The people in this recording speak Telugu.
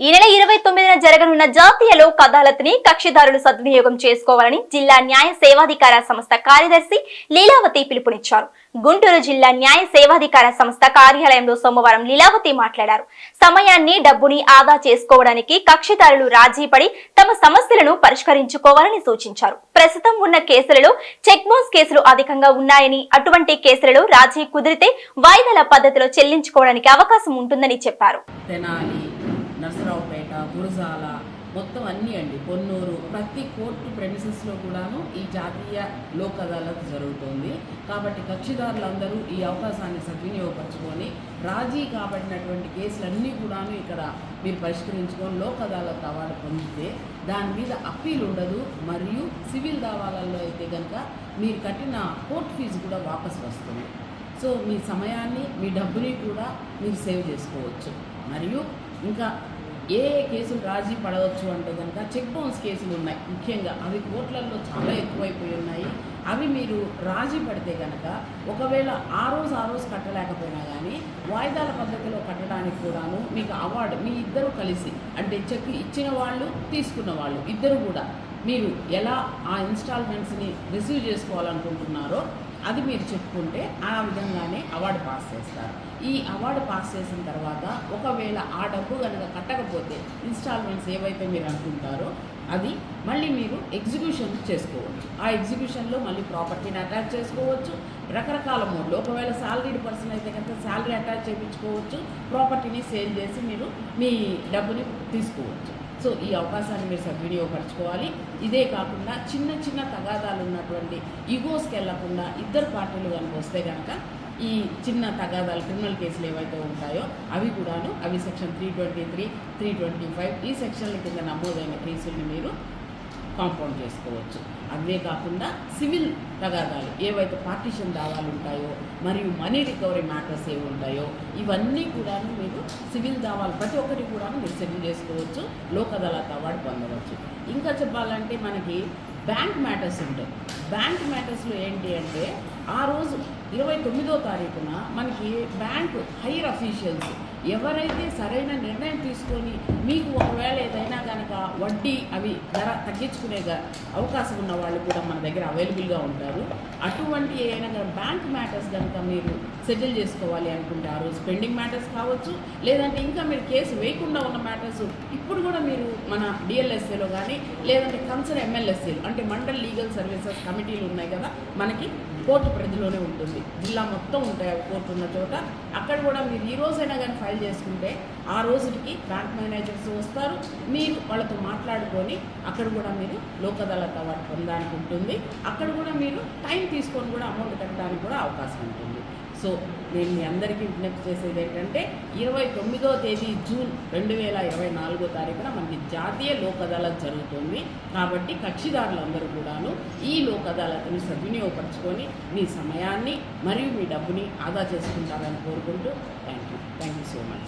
ఈ నెల ఇరవై తొమ్మిదిన జరగనున్న జాతీయ లోక్ అదాలత్ని కక్షిదారులు సద్వినియోగం చేసుకోవాలని జిల్లా న్యాయ సేవాధికార సంస్థ కార్యదర్శి లీలావతి పిలుపునిచ్చారు. గుంటూరు జిల్లా న్యాయ సేవాధికార సంస్థ కార్యాలయంలో సోమవారం లీలావతి మాట్లాడారు. సమయాన్ని డబ్బుని ఆదా చేసుకోవడానికి కక్షిదారులు రాజీపడి తమ సమస్యలను పరిష్కరించుకోవాలని సూచించారు. ప్రస్తుతం ఉన్న కేసులలో చెక్ బౌన్స్ కేసులు అధికంగా ఉన్నాయని అటువంటి కేసులలో రాజీ కుదిరితే వాయిదాల పద్ధతిలో చెల్లించుకోవడానికి అవకాశం ఉంటుందని చెప్పారు. నరసరావుపేట గురజాల మొత్తం అన్నీ అండి. పొన్నూరు ప్రతి కోర్టు ప్రెమిసెస్లో కూడాను ఈ జాతీయ లోక్ అదాలత్ జరుగుతుంది. కాబట్టి కక్షిదారులందరూ ఈ అవకాశాన్ని సద్వినియోగపరచుకొని రాజీ కాబడినటువంటి కేసులన్నీ కూడాను ఇక్కడ మీరు పరిష్కరించుకొని లోక్ అదాలత్ అవార్డు పొందితే దాని మీద అప్పీల్ ఉండదు. మరియు సివిల్ దావాలలో అయితే కనుక మీరు కట్టిన కోర్టు ఫీజు కూడా వాపసు వస్తుంది. సో మీ సమయాన్ని మీ డబ్బుని కూడా మీరు సేవ్ చేసుకోవచ్చు. మరియు ఇంకా ఏ ఏ కేసులు రాజీ పడవచ్చు అంటే కనుక చెక్ బౌన్స్ కేసులు ఉన్నాయి. ముఖ్యంగా అవి కోర్టులలో చాలా ఎక్కువైపోయి ఉన్నాయి. అవి మీరు రాజీ పడితే కనుక ఒకవేళ ఆ రోజు ఆ రోజు కట్టలేకపోయినా కానీ వాయిదాల పద్ధతిలో కట్టడానికి కూడాను మీకు అవార్డు మీ ఇద్దరు కలిసి అంటే చెక్ ఇచ్చిన వాళ్ళు తీసుకున్న వాళ్ళు ఇద్దరు కూడా మీరు ఎలా ఆ ఇన్స్టాల్మెంట్స్ని రిసీవ్ చేసుకోవాలనుకుంటున్నారో అది మీరు చెప్పుకుంటే ఆ విధంగానే అవార్డు పాస్ చేస్తారు. ఈ అవార్డు పాస్ చేసిన తర్వాత ఒకవేళ ఆ డబ్బు కనుక కట్టకపోతే ఇన్స్టాల్మెంట్స్ ఏవైతే మీరు అనుకుంటారో అది మళ్ళీ మీరు ఎగ్జిక్యూషన్ చేసుకోవచ్చు. ఆ ఎగ్జిక్యూషన్లో మళ్ళీ ప్రాపర్టీని అటాచ్ చేసుకోవచ్చు. రకరకాల మోడ్లు ఒకవేళ శాలరీడ్ పర్సన్ అయితే కనుక శాలరీ అటాచ్ చేయించుకోవచ్చు. ప్రాపర్టీని సేల్ చేసి మీరు మీ డబ్బుని తీసుకోవచ్చు. సో ఈ అవకాశాన్ని మీరు సద్వినియోగపరచుకోవాలి. ఇదే కాకుండా చిన్న చిన్న తగాదాలు ఉన్నటువంటి ఈగోస్కి వెళ్ళకుండా ఇద్దరు పార్టీలు కనుక వస్తే కనుక ఈ చిన్న తగాదాలు క్రిమినల్ కేసులు ఏవైతే ఉంటాయో అవి కూడాను అవి section three twenty three three twenty five ఈ సెక్షన్ల కింద నమోదైన కేసుల్ని మీరు కాంపౌండ్ చేసుకోవచ్చు. అవే కాకుండా సివిల్ తగాదాలు ఏవైతే పార్టీషన్ దావాలు ఉంటాయో మరియు మనీ రికవరీ మ్యాటర్స్ ఏవి ఉంటాయో ఇవన్నీ కూడాను మీరు సివిల్ దావాలు ప్రతి ఒక్కటి కూడా మీరు సెటిల్ చేసుకోవచ్చు లోక్ అదాలత్ అవార్డు పొందవచ్చు. ఇంకా చెప్పాలంటే మనకి బ్యాంక్ మ్యాటర్స్ ఉంటాయి. బ్యాంక్ మ్యాటర్స్లో ఏంటి అంటే ఆ రోజు ఇరవై తొమ్మిదో తారీఖున మనకి బ్యాంక్ హైయర్ అఫీషియల్స్ ఎవరైతే సరైన నిర్ణయం తీసుకొని మీకు ఒకవేళ ఏదైనా వడ్డీ అవి ధర తగ్గించుకునే అవకాశం ఉన్న వాళ్ళు కూడా మన దగ్గర అవైలబుల్గా ఉంటారు. అటువంటి ఏదైనా కానీ బ్యాంక్ మ్యాటర్స్ కనుక మీరు సెటిల్ చేసుకోవాలి అనుకుంటే ఆ రోజు పెండింగ్ మ్యాటర్స్ కావచ్చు లేదంటే ఇంకా మీరు కేసు వేయకుండా ఉన్న మ్యాటర్స్ ఇప్పుడు కూడా మీరు మన డిఎల్ఎస్ఏలో కానీ లేదంటే కన్సర్న్ ఎమ్మెల్యేసీలు అంటే మండల్ లీగల్ సర్వీసెస్ కమిటీలు ఉన్నాయి కదా మనకి కోర్టు పరిధిలోనే ఉంటుంది. జిల్లా మొత్తం ఉంటాయి కోర్టు ఉన్న చోట. అక్కడ కూడా మీరు ఈ రోజైనా కానీ ఫైల్ చేసుకుంటే ఆ రోజుకి బ్యాంక్ మేనేజర్స్ వస్తారు. మీరు వాళ్ళతో మాట్లాడుకొని అక్కడ కూడా మీరు లోకదళత అవార్డు పొందడానికి ఉంటుంది. అక్కడ కూడా మీరు టైం తీసుకొని కూడా అమౌంట్ కట్టడానికి కూడా అవకాశం ఉంటుంది. సో నేను మీ అందరికీ విజ్ఞప్తి చేసేది ఏంటంటే ఇరవై తొమ్మిదో తేదీ జూన్ రెండు వేల ఇరవై నాలుగో తారీఖున మనకి జాతీయ లోక్ అదాలత్ జరుగుతుంది. కాబట్టి కక్షిదారులందరూ కూడాను ఈ లోక్ అదాలత్ని సద్వినియోగపరచుకొని మీ సమయాన్ని మరియు మీ డబ్బుని ఆదా చేసుకుంటారని కోరుకుంటూ thank you thank you so much